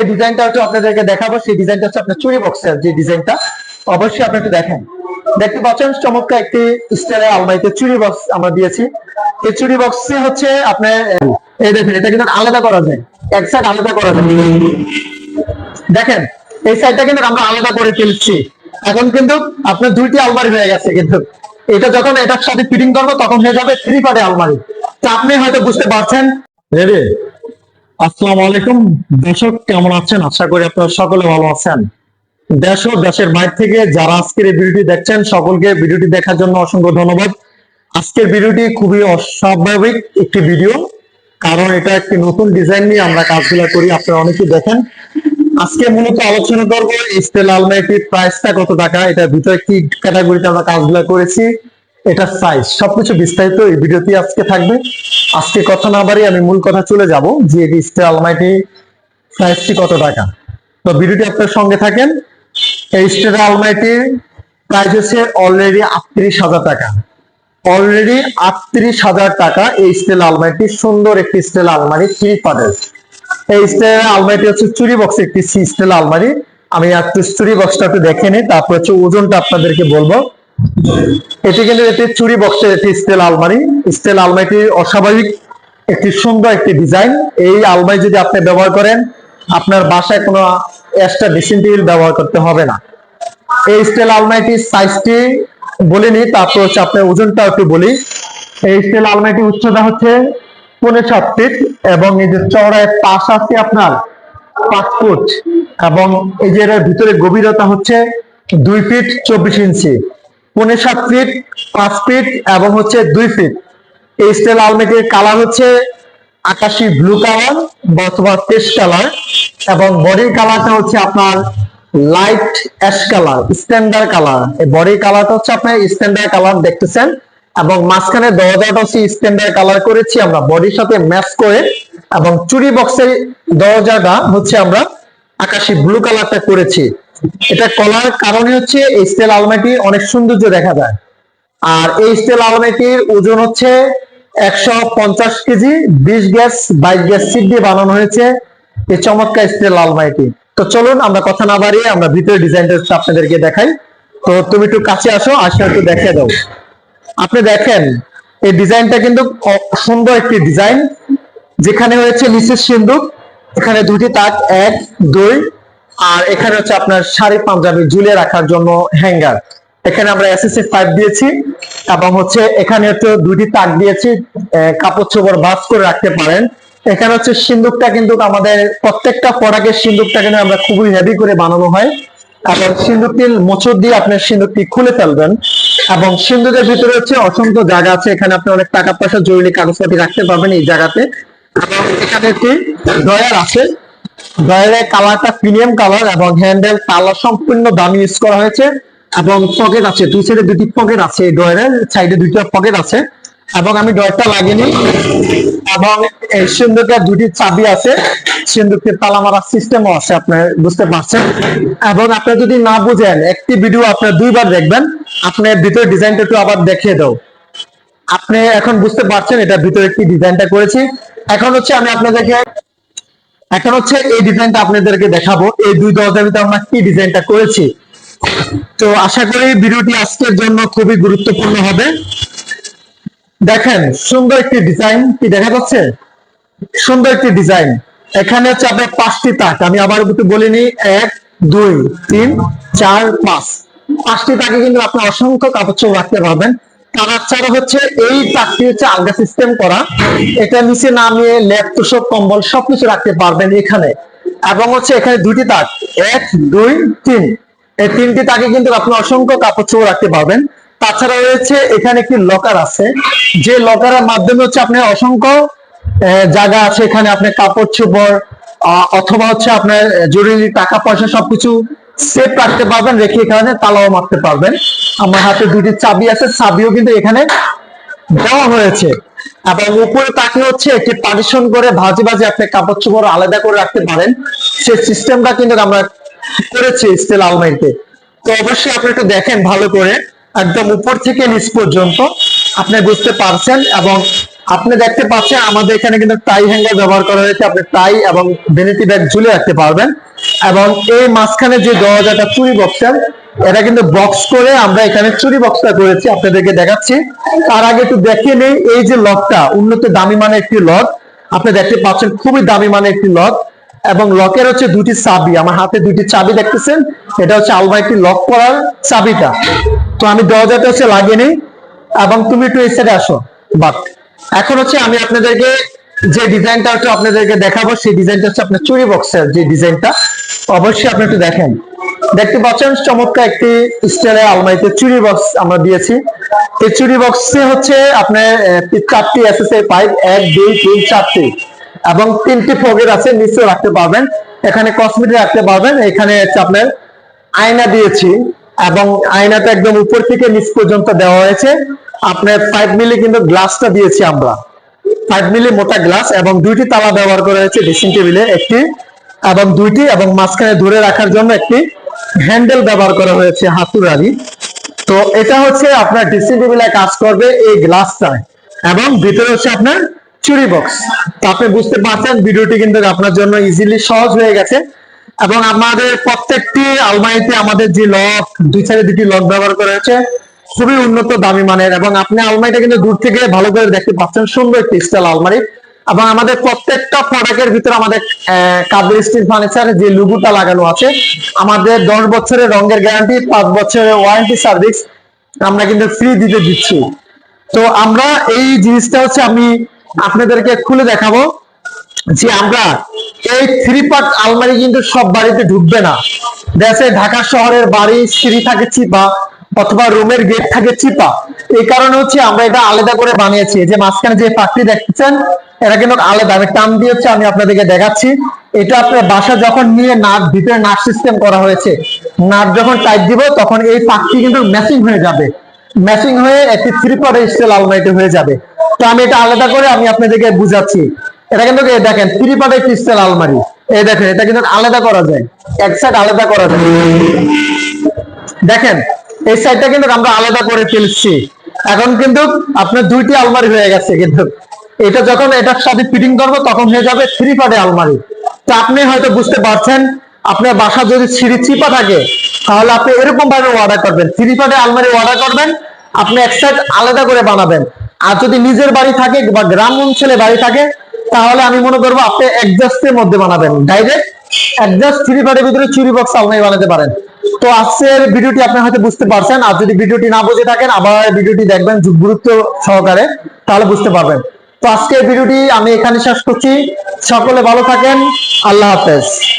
ডিজাইনটা হচ্ছে আপনাদেরকে দেখাবো, সেই ডিজাইনটা হচ্ছে আপনার চুরি বক্সের যে ডিজাইনটা অবশ্যই আপনি একটু দেখেন। দেখতে পাচ্ছেন, চমৎকার একটি স্টাইলের আলমারিতে চুরি বক্স আমরা দিয়েছি। এই চুরি বক্সে হচ্ছে আপনার, এই দেখেন, এটা কিন্তু আলাদা করা যায়। এক সাইড আলাদা করা যায়। দেখেন, এই সাইডটা কিন্তু আমরা আলাদা করে ফেলছি। এখন কিন্তু আপনার দুইটি আলমারি হয়ে গেছে কিন্তু। এটা যখন এটার সাথে ফিটিং করব, তখন হয়ে যাবে থ্রি পার্টের আলমারি। তা আপনি হয়তো বুঝতে পারছেন। রেডি আসসালামু আলাইকুম। দর্শক, কেমন আছেন? আশা করি আপনারা সকলে ভালো আছেন। দেশ ও দেশের বাইরে থেকে যারা আজকের এই ভিডিওটি দেখছেন, সকলকে ভিডিওটি দেখার জন্য অসংখ্য ধন্যবাদ। আজকের ভিডিওটি খুবই অস্বাভাবিক একটি ভিডিও, কারণ এটা একটি নতুন ডিজাইন নিয়ে আমরা কাজগুলো করি, আপনারা অনেকেই দেখেন। আজকে মূলত আলোচনা করব স্টেল আলমাইটির প্রাইসটা কত টাকা এটা ভিতরে কি ক্যাটাগরিতে আমরা কাজগুলো করেছি এটা সাইজ সবকিছু বিস্তারিত এই ভিডিওতে আজকে থাকবে। আজকে কথা না বাড়ি আমি মূল কথা চলে যাব। যে এই স্টেল আলমারিটি প্রাইসটি কত টাকা? তো ভিডিওটি আপনার সঙ্গে থাকেন। এই স্টেল আলমারিটির প্রাইস হচ্ছে অলরেডি আটত্রিশ হাজার টাকা। অলরেডি আটত্রিশ হাজার টাকা এই স্টেল আলমারিটি সুন্দর একটি স্টেল আলমারি থ্রি পার্টের এই স্টেল আলমারিটি হচ্ছে চুরি বক্স একটি সি স্টেল আলমারি আমি একটু চুরি বক্সটা একটু দেখে নিই, তারপর হচ্ছে ওজনটা আপনাদেরকে বলব। এটি কিন্তু একটি চুরি বক্সের একটি স্টেল আলমারি। স্টেল আলমারিটি অস্বাভাবিক, একটি সুন্দর একটি ডিজাইন এই আলমারি যদি আপনি ব্যবহার করেন, আপনার বাসায় কোনো এক্সট্রা ড্রেসিং টেবিল ব্যবহার করতে হবে না। এই স্টেল আলমারিটির সাইজটি বলিনি তারপর হচ্ছে আপনার ওজনটা একটু বলি। এই স্টেল আলমারিটির উচ্চতা হচ্ছে পনেরো সাত ফিট এবং এই যে চওড়ায় পাশ আছে আপনার পাঁচ ফুট এবং এই যে এর ভিতরে গভীরতা হচ্ছে দুই ফিট চব্বিশ ইঞ্চি পনেরো সাত ফিট পাঁচ ফিট এবং হচ্ছে দুই ফিট এই স্টেল আলমারিটির কালার হচ্ছে আকাশি ব্লু কালার অথবা পেস্ট কালার এবং বডির কালারটা হচ্ছে আপনার light ash colour standard colour এই বডি কালারটা হচ্ছে আপনার স্ট্যান্ডার্ড কালার দেখতেছেন? এবং মাঝখানে দরজাটা হচ্ছে স্ট্যান্ডার্ড কালার করেছি আমরা। বডির সাথে ম্যাচ করে এবং চুরি বক্সের দরজাটা হচ্ছে আমরা আকাশি ব্লু কালারটা করেছি। এটা কলার কারণে হচ্ছে এই স্টেল আলমারিটি অনেক সৌন্দর্য দেখা যায়। আর এই স্টেল আলমারিটির ওজন হচ্ছে একশো পঞ্চাশ কেজি, বিশ গ্যাস, বাইশ গ্যাস সিট দিয়ে বানানো হয়েছে এই চমৎকার স্টেল আলমারিটি। তো চলুন আমরা কথা না বাড়িয়ে আমরা ভিতরে ডিজাইনটা আপনাদেরকে দেখাই। তো তুমি একটু কাছে আসো, আসে একটু দেখে দাও। আপনি দেখেন, এই ডিজাইনটা কিন্তু সুন্দর একটি ডিজাইন। যেখানে হয়েছে নিচের সিন্ধুক এখানে দুটি তাক, এক, দুই আর এখানে হচ্ছে আপনার শাড়ি পাঞ্জাবি ঝুলিয়ে রাখার জন্য হ্যাঙ্গার। এখানে আমরা এসএসসি ফাইভ দিয়েছি, এবং হচ্ছে এখানে হচ্ছে দুটি তাক দিয়েছি কাপড় চোপড় বাস করে রাখতে পারেন। এখানে হচ্ছে সিন্দুকটা কিন্তু আমাদের প্রত্যেকটা প্রোডাক্টের সিন্দুকটা কিন্তু আমরা খুবই হেভি করে বানানো হয়। এবং সিন্দুকটি মোচর দিয়ে আপনার সিন্দুকটি খুলে ফেলবেন, এবং সিন্দুকের ভিতরে হচ্ছে অসংখ্য জায়গা আছে। এখানে আপনি অনেক টাকা পয়সা জরুরি কাগজপাতি রাখতে পারবেন এই জায়গাতে। এবং এখানে একটি ড্রয়ার আছে ড্রয়ারের কালারটা প্রিমিয়াম কালার এবং হ্যান্ডেল কালার সম্পূর্ণ দামি ইউজ করা হয়েছে এবং পকেট আছে, দুই সাইডে দুটি পকেট আছে ড্রয়ারের সাইডে দুইটা পকেট আছে এবং আমি ড্রয়ারটা লাগিয়ে নিই এবং এই সিন্দুকের দুটি চাবি আছে সিন্দুকের তালা মারার সিস্টেমও আছে আপনার বুঝতে পারছেন। এবং আপনি যদি না বুঝেন, একটি ভিডিও আপনার দুইবার দেখবেন, আপনি ভিতরে ডিজাইনটা একটু আবার দেখিয়ে দাও। আপনি এখন বুঝতে পারছেন, এটা ভিতরে কি ডিজাইনটা করেছি। এখন হচ্ছে আমি আপনাদেরকে এখন হচ্ছে এই ডিজাইনটা আপনাদেরকে দেখাবো। এই দুই দরজার ভিতরে আমরা কি ডিজাইনটা করেছি। তো আশা করি ভিডিওটি আজকের জন্য খুবই গুরুত্বপূর্ণ হবে। দেখেন, সুন্দর একটি ডিজাইন। কি দেখা যাচ্ছে? সুন্দর একটি ডিজাইন। এখানে হচ্ছে আপনার পাঁচটি তাক। আমি আবার একটু বলিনি। এক, দুই, তিন, চার, পাঁচ। পাঁচটি তাকে কিন্তু আপনি অসংখ্য কাপড় চোপড় রাখতে পারবেন। তার হচ্ছে এই তাকটি হচ্ছে আলগা সিস্টেম করা। এটা নিচে নামিয়ে কম্বল সবকিছু রাখতে পারবেন এখানে। এবং হচ্ছে এখানে দুটি তাক এক, দুই, তিন। এই তিনটি তাকে কিন্তু আপনি অসংখ্য কাপড় চোপড় রাখতে পারবেন। তাছাড়া রয়েছে এখানে একটি লকার আছে। যে লকারের মাধ্যমে হচ্ছে আপনি অসংখ্য জায়গা আছে। এখানে আপনি কাপড় চোপড় অথবা হচ্ছে আপনার জরুরি টাকা পয়সা সবকিছু সেফ রাখতে পারবেন, রেখে এখানে তালাও মারতে পারবেন। আমার হাতে দুটি চাবি আছে, চাবিও কিন্তু এখানে দেওয়া হয়েছে। এবং উপরে তাকে হচ্ছে একটি পার্টিশন করে ভাজি ভাজি আপনি কাপড় চোপড় আলাদা করে রাখতে পারেন। সেই সিস্টেমটা কিন্তু আমরা করেছি স্টিল আলমারিতে। তো অবশ্যই আপনি একটু দেখেন ভালো করে, একদম উপর থেকে নিচ পর্যন্ত। আপনি বুঝতে পারছেন এবং আপনি দেখতে পাচ্ছেন আমাদের এখানে কিন্তু টাই হ্যাঙ্গার ব্যবহার করা হয়েছে। আপনি টাই এবং ভেনিটি ব্যাগ ঝুলে রাখতে পারবেন। এবং এই মাঝখানে যে দরজাটা চুরি বক্সের এটা কিন্তু বক্স করে আমরা এখানে চুরি বক্সটা করেছি। আপনাদেরকে দেখাচ্ছি। তার আগে একটু দেখে নেই, এই যে লকটা, উন্নত দামি মানে একটি লক। আপনি দেখতে পাচ্ছেন খুবই দামি মানে একটি লক। এবং লকের হচ্ছে দুটি চাবি। আমার হাতে দুটি চাবি দেখতেছেন। এটা হচ্ছে আলমারিটি লক করার চাবিটা। তো আমি দরজাটা হচ্ছে লাগিয়ে নিই। এবং তুমি একটু এই সাইডে আসো। বাট এখন হচ্ছে আমি আপনাদেরকে যে ডিজাইনটা হচ্ছে আপনাদেরকে দেখাবো, সেই ডিজাইনটা হচ্ছে আপনার চুরি বক্সের যে ডিজাইনটা। অবশ্যই আপনি একটু দেখেন। দেখতে পাচ্ছেন চমৎকার একটি স্টাইলের আলমারিতে চুরি বক্স আমরা দিয়েছি। এই চুরি বক্সে হচ্ছে আপনার চারটি এসএসএ পাইপ এক, দুই, তিন, চারটি। এবং তিনটি ফগের আছে, নিচে রাখতে পারবেন। এখানে কসমেটিক রাখতে পারবেন। এখানে হচ্ছে আপনার আয়না দিয়েছি। এবং আয়নাটা একদম উপর থেকে নিচ পর্যন্ত দেওয়া হয়েছে। আপনার ফাইভ মিলি কিন্তু গ্লাসটা দিয়েছি আমরা। ফাইভ মিলি মোটা গ্লাস এবং দুইটি তালা ব্যবহার করা হয়েছে ড্রেসিং টেবিলে একটি এবং দুইটি এবং মাঝখানে ধরে রাখার জন্য একটি হ্যান্ডেল ব্যবহার করা হয়েছে হাতুড়ালি তো এটা হচ্ছে আপনার ড্রেসিং টেবিলে কাজ করবে এই গ্লাসটায় এবং ভিতরে হচ্ছে আপনার চুরি বক্স তো আপনি বুঝতে পারছেন ভিডিওটি কিন্তু আপনার জন্য ইজিলি সহজ হয়ে গেছে এবং আমাদের প্রত্যেকটি আলমারিতে আমাদের যে লক দুই সাইডে দুটি লক ব্যবহার করা হয়েছে। খুবই উন্নত দামি মানের এবং আপনি আলমারিটা কিন্তু দূর থেকে ভালো করে দেখতে পাচ্ছেন। সুন্দর স্টাইল আলমারি। এবং আমাদের প্রত্যেকটা প্রোডাক্টের ভিতরে আমাদের কাবলি স্টিল ফার্নিচার যে লুগুটা লাগানো আছে, আমাদের দশ বছরের রঙের গ্যারান্টি পাঁচ বছরের ওয়ারেন্টি সার্ভিস আমরা কিন্তু ফ্রি দিতে দিচ্ছি। তো আমরা এই জিনিসটা হচ্ছে আমি আপনাদেরকে খুলে দেখাবো যে আমরা এই থ্রি পার্ট আলমারি কিন্তু সব বাড়িতে ঢুকবে না। দেশে, ঢাকা শহরের বাড়ি, সিঁড়ি থাকে চিপা অথবা রুমের গেট থাকে চিপা। এই কারণে হচ্ছে আমরা এটা আলাদা করে বানিয়েছি। যে মাঝখানে যে পাখি দেখতেছেন এটা কিন্তু আলাদা। আমি টান দিয়ে হচ্ছে আমি আপনাদেরকে দেখাচ্ছি। এটা আপনার বাসা যখন নিয়ে নাট, ভিতরে নাট সিস্টেম করা হয়েছে, নাট যখন টাইট দিব, তখন এই পাখি কিন্তু ম্যাচিং হয়ে যাবে। ম্যাচিং হয়ে একটি থ্রি পার্টের স্টাইল আলমারিতে হয়ে যাবে। তো আমি এটা আলাদা করে আমি আপনাদেরকে বুঝাচ্ছি। এটা কিন্তু দেখেন থ্রি পার্টের ক্রিস্টাল আলমারি এই দেখেন, এটা কিন্তু আলাদা করা যায়। এক সাইড আলাদা করা যায়। দেখেন এই সাইডটা কিন্তু আমরা আলাদা করে ফেলছি। এখন কিন্তু আপনার দুইটি আলমারি হয়ে গেছে কিন্তু। এটা যখন এটার সাথে ফিটিং করব, তখন হয়ে যাবে থ্রি পার্টের আলমারি। তো আপনি হয়তো বুঝতে পারছেন, আপনার বাসা যদি সিঁড়ি চিপা থাকে, তাহলে আপনি এরকম ভাবে অর্ডার করবেন। থ্রি পার্টের আলমারি অর্ডার করবেন, আপনি এক সাইড আলাদা করে বানাবেন। আর যদি নিজের বাড়ি থাকে বা গ্রাম অঞ্চলে বাড়ি থাকে, তাহলে আমি মনে করব আপনি অ্যাডজাস্টের মধ্যে বানাবেন। ডাইরেক্ট অ্যাডজাস্ট থ্রি পার্টের ভিতরে চুরি বক্স আলমারি বানাতে পারেন। তো আজকের ভিডিওটি আপনি হয়তো বুঝতে পারছেন। আর যদি ভিডিওটি না বুঝে থাকেন, আবার ভিডিওটি দেখবেন গুরুত্ব সহকারে, তাহলে বুঝতে পারবেন। তো আজকের ভিডিওটি আমি এখানে শেষ করছি। সকলে ভালো থাকেন। আল্লাহ হাফেজ।